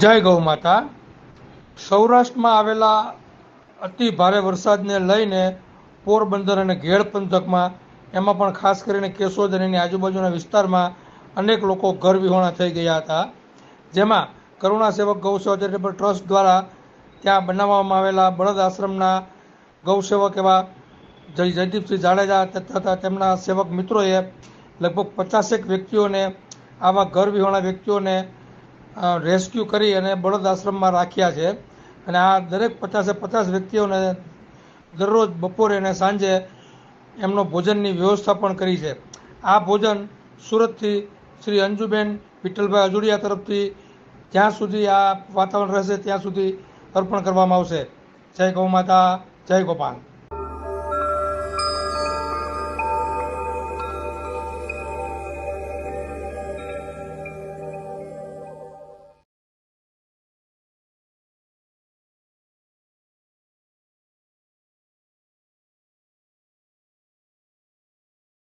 જય ગૌ માતા. સૌરાષ્ટ્રમાં આવેલા અતિ ભારે વરસાદને લઈને પોરબંદર અને ઘેડ પંથકમાં, એમાં પણ ખાસ કરીને કેશોદ અને એની આજુબાજુના વિસ્તારમાં અનેક લોકો ઘર વિહોણા થઈ ગયા હતા. જેમાં કરુણા સેવક ગૌસેવા ચેરિટેબલ ટ્રસ્ટ દ્વારા ત્યાં બનાવવામાં આવેલા બળદ આશ્રમના ગૌસેવક એવા જય જયદીપસિંહ જાડેજા તથા તેમના સેવક મિત્રોએ લગભગ પચાસેક વ્યક્તિઓને, આવા ઘર વિહોણા વ્યક્તિઓને રેસ્ક્યુ કરી અને બળદ આશ્રમમાં રાખ્યા છે. અને આ દરેક પચાસે પચાસ વ્યક્તિઓને દરરોજ બપોરે અને સાંજે એમનો ભોજનની વ્યવસ્થા પણ કરી છે. આ ભોજન સુરતથી શ્રી અંજુબેન વિઠ્ઠલભાઈ અજુડિયા તરફથી જ્યાં સુધી આ વાતાવરણ રહેશે ત્યાં સુધી અર્પણ કરવામાં આવશે. જય ગૌ માતા, જય ગોપાલ.